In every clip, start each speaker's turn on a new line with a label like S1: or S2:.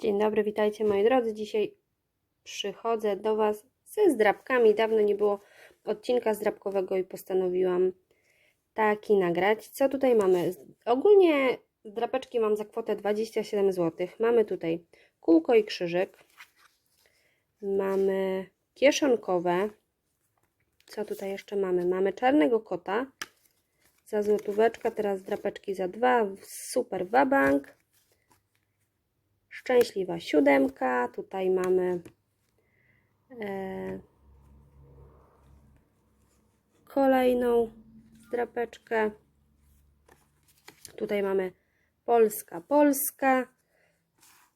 S1: Dzień dobry, witajcie moi drodzy. Dzisiaj przychodzę do Was ze zdrabkami. Dawno nie było odcinka zdrabkowego i postanowiłam taki nagrać. Co tutaj mamy? Ogólnie zdrapeczki mam za kwotę 27 zł. Mamy tutaj kółko i krzyżyk. Mamy kieszonkowe. Co tutaj jeszcze mamy? Mamy czarnego kota za złotóweczkę, teraz drapeczki za dwa. Super wabank. Szczęśliwa siódemka. Tutaj mamy e, kolejną drapeczkę. Tutaj mamy Polska, Polska.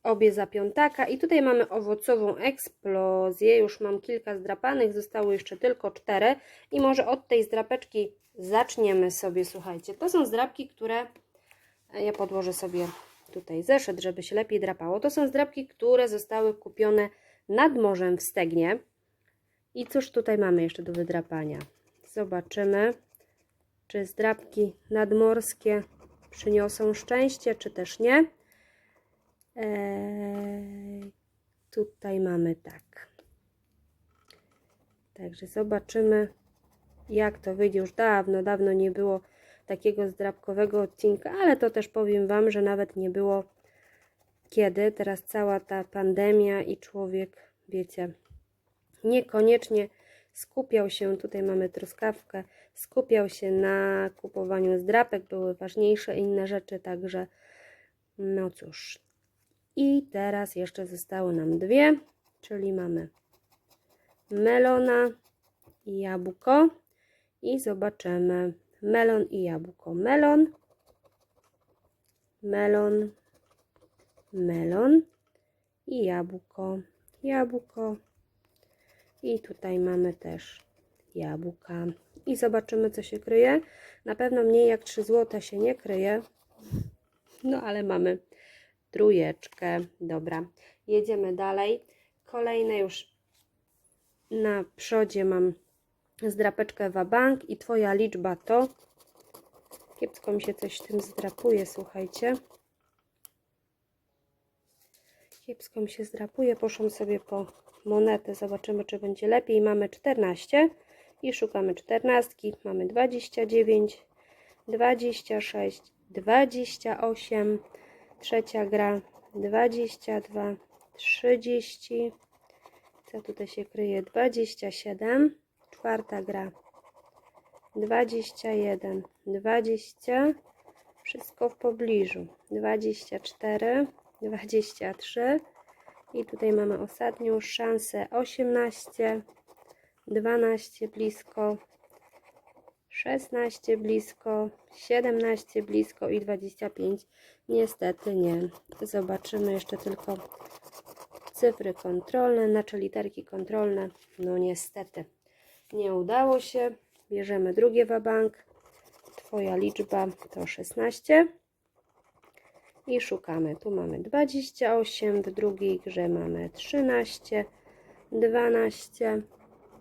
S1: Obie za piątaka. I tutaj mamy owocową eksplozję. Już mam kilka zdrapanych, zostało jeszcze tylko cztery. I może od tej zdrapeczki zaczniemy sobie, słuchajcie. To są zdrapki, które ja podłożę sobie tutaj zeszyt, żeby się lepiej drapało. To są zdrapki, które zostały kupione nad morzem w Stegnie. I cóż tutaj mamy jeszcze do wydrapania? Zobaczymy, czy zdrapki nadmorskie przyniosą szczęście, czy też nie. Eee, tutaj mamy tak. Także zobaczymy, jak to wyjdzie. Już dawno, dawno nie było takiego zdrabkowego odcinka, ale to też powiem Wam, że nawet nie było kiedy. Teraz cała ta pandemia i człowiek, wiecie, niekoniecznie skupiał się, tutaj mamy truskawkę, skupiał się na kupowaniu zdrapek, były ważniejsze inne rzeczy, także no cóż. I teraz jeszcze zostały nam dwie, czyli mamy melona i jabłko i zobaczymy melon i jabłko. Melon, melon, melon i jabłko, jabłko. I tutaj mamy też jabłka. I zobaczymy, co się kryje. Na pewno mniej jak 3 zł się nie kryje. No ale mamy trójeczkę. Dobra, jedziemy dalej. Kolejne już na przodzie mam zdrapeczkę Wabank i Twoja liczba to kiepsko mi się coś tym zdrapuje, słuchajcie. Kiepsko mi się zdrapuje, poszłam sobie po monetę, zobaczymy czy będzie lepiej, mamy 14 i szukamy 14, mamy 29 26 28 trzecia gra 22 30 co tutaj się kryje? 27 czwarta gra. 21 20 wszystko w pobliżu. 24 23 i tutaj mamy ostatnią szansę. 18 12 blisko. 16 blisko. 17 blisko. I 25 niestety nie. Zobaczymy jeszcze tylko cyfry kontrolne znaczy literki kontrolne. No niestety nie udało się bierzemy drugie wabank Twoja liczba to 16 i szukamy. Tu mamy 28, w drugiej grze mamy 13, 12,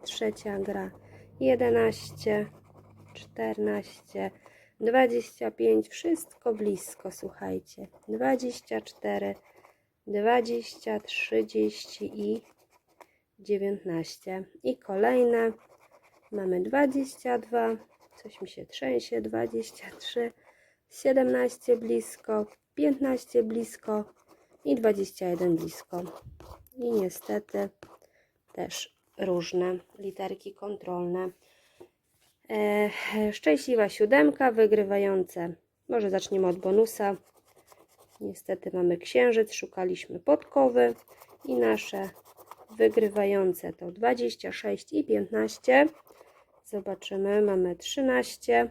S1: trzecia gra 11, 14, 25, wszystko blisko, słuchajcie. 24, 20, 30 i 19. I kolejne mamy 22, coś mi się trzęsie, 23, 17 blisko, 15 blisko i 21 blisko. I niestety też różne literki kontrolne. E, szczęśliwa siódemka, wygrywające. Może zaczniemy od bonusa. Niestety mamy księżyc, szukaliśmy podkowy i nasze wygrywające to 26 i 15. Zobaczymy, mamy 13.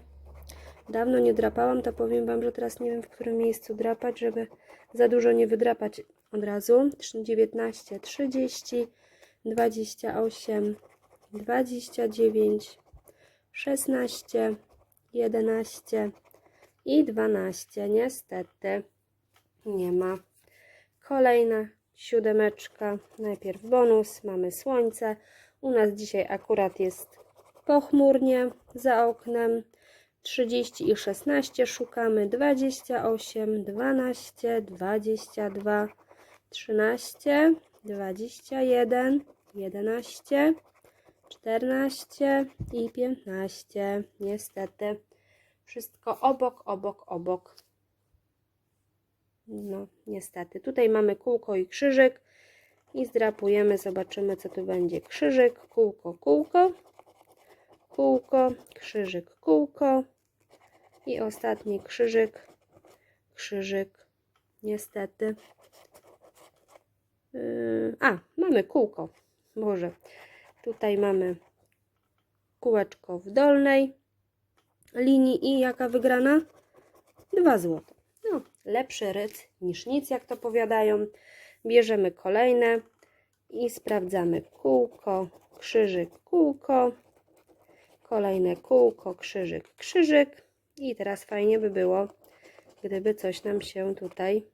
S1: Dawno nie drapałam, to powiem Wam, że teraz nie wiem w którym miejscu drapać, żeby za dużo nie wydrapać od razu. 19, 30, 28, 29, 16, 11 i 12. Niestety nie ma. Kolejna siódemeczka. Najpierw bonus. Mamy słońce. U nas dzisiaj akurat jest pochmurnie za oknem. 30 i 16 szukamy 28, 12, 22, 13, 21, 11, 14 i 15. Niestety. Wszystko obok, obok, obok. No, niestety. Tutaj mamy kółko i krzyżyk. I zdrapujemy, zobaczymy co tu będzie. Krzyżyk, kółko, kółko. Kółko, krzyżyk, kółko. I ostatni krzyżyk, krzyżyk. Niestety. Yy, a, mamy kółko. Boże. Tutaj mamy kółeczko w dolnej linii i jaka wygrana? 2 złote. No, lepszy ryc niż nic, jak to powiadają. Bierzemy kolejne i sprawdzamy kółko, krzyżyk, kółko. Kolejne kółko, krzyżyk, krzyżyk. I teraz fajnie by było, gdyby coś nam się tutaj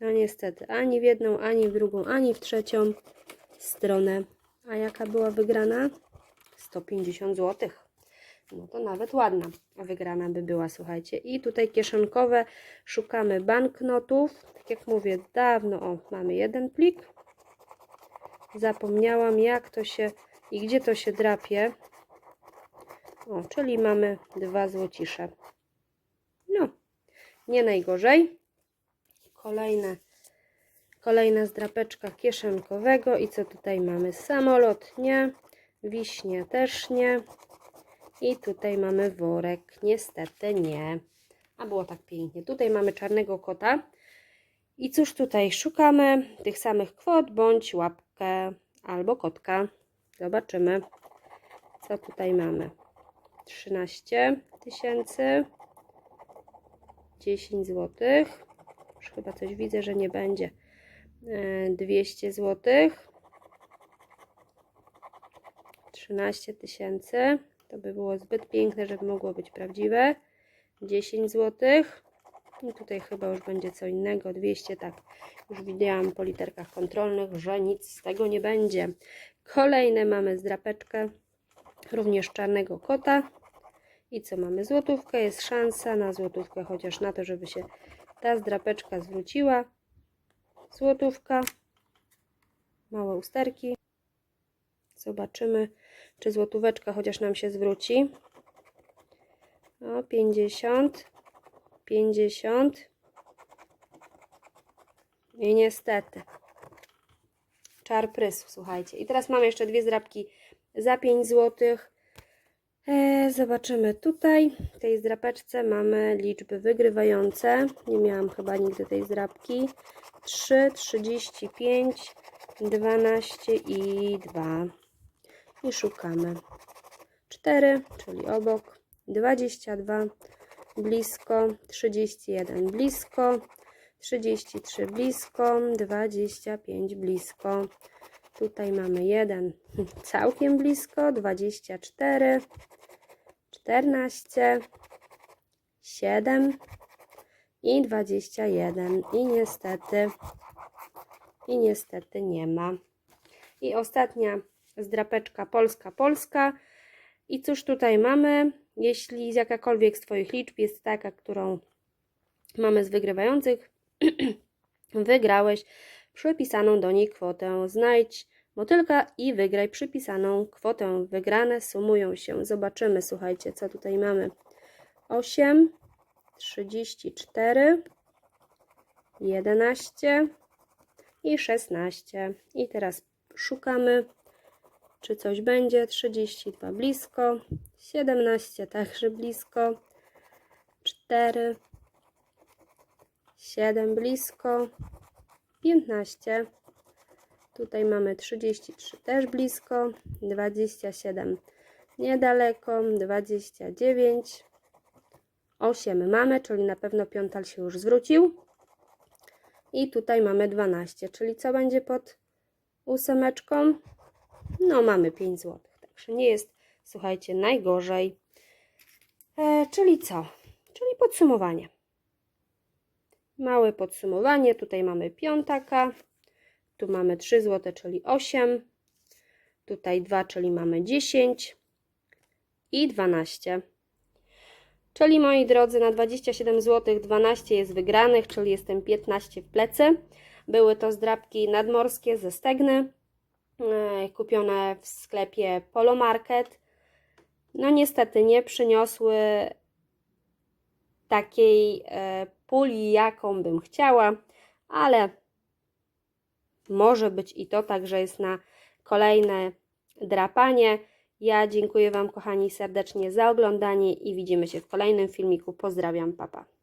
S1: no niestety, ani w jedną, ani w drugą, ani w trzecią stronę. A jaka była wygrana? 150 zł. No to nawet ładna wygrana by była, słuchajcie. I tutaj kieszonkowe szukamy banknotów. Tak jak mówię, dawno, o, mamy jeden plik. Zapomniałam jak to się i gdzie to się drapie. O, czyli mamy dwa złocisze. No, nie najgorzej kolejne, kolejna zdrapeczka kieszonkowego i co tutaj mamy? Samolot nie, wiśnie też nie i tutaj mamy worek, niestety nie. A było tak pięknie. Tutaj mamy czarnego kota. I cóż tutaj szukamy? Tych samych kwot, bądź łapkę albo kotka. Zobaczymy, co tutaj mamy. 13 tysięcy, 10 złotych, już chyba coś widzę, że nie będzie. E, 200 zł. 13 tysięcy. To by było zbyt piękne, żeby mogło być prawdziwe. 10 zł. I tutaj chyba już będzie co innego. 200, tak. Już widziałam po literkach kontrolnych, że nic z tego nie będzie. Kolejne mamy zdrapeczkę. Również czarnego kota. I co mamy? Złotówkę. Jest szansa na złotówkę, chociaż na to, żeby się ta zdrapeczka zwróciła. Złotówka. Małe usterki. Zobaczymy, czy złotóweczka chociaż nam się zwróci. O, 50. 50. I niestety. Czar prysu, słuchajcie. I teraz mamy jeszcze dwie zdrapki za 5 złotych. E, zobaczymy tutaj. W tej zdrapeczce mamy liczby wygrywające. Nie miałam chyba nigdy tej zdrapki. 3, 35, 12 i 2. I szukamy. 4, czyli obok. 22, blisko. 31, blisko. 33, blisko. 25, blisko. Tutaj mamy jeden całkiem blisko, 24, 14, 7 i 21 i niestety i niestety nie ma. I ostatnia zdrapeczka Polska Polska. I cóż tutaj mamy? Jeśli jakakolwiek z Twoich liczb jest taka, którą mamy z wygrywających, wygrałeś przypisaną do niej kwotę. Znajdź motylka i wygraj przypisaną kwotę. Wygrane sumują się. Zobaczymy, słuchajcie, co tutaj mamy. 8, 34, 11 i 16. I teraz szukamy, czy coś będzie. 32 blisko, 17 także blisko, 4, 7 blisko, 15. Tutaj mamy 33 też blisko, 27 niedaleko, 29, 8 mamy, czyli na pewno piątal się już zwrócił. I tutaj mamy 12, czyli co będzie pod ósemeczką? No mamy 5 zł, także nie jest, słuchajcie, najgorzej. E, czyli co? Czyli podsumowanie. Małe podsumowanie. Tutaj mamy piątaka. Tu mamy 3 zł, czyli 8. Tutaj 2, czyli mamy 10 i 12. Czyli moi drodzy, na 27 zł 12 jest wygranych, czyli jestem 15 w plecy. Były to zdrabki nadmorskie ze Stegny, kupione w sklepie Polo Market. No niestety nie przyniosły takiej e, puli, jaką bym chciała, ale może być i to, także jest na kolejne drapanie. Ja dziękuję Wam, kochani, serdecznie za oglądanie i widzimy się w kolejnym filmiku. Pozdrawiam, papa.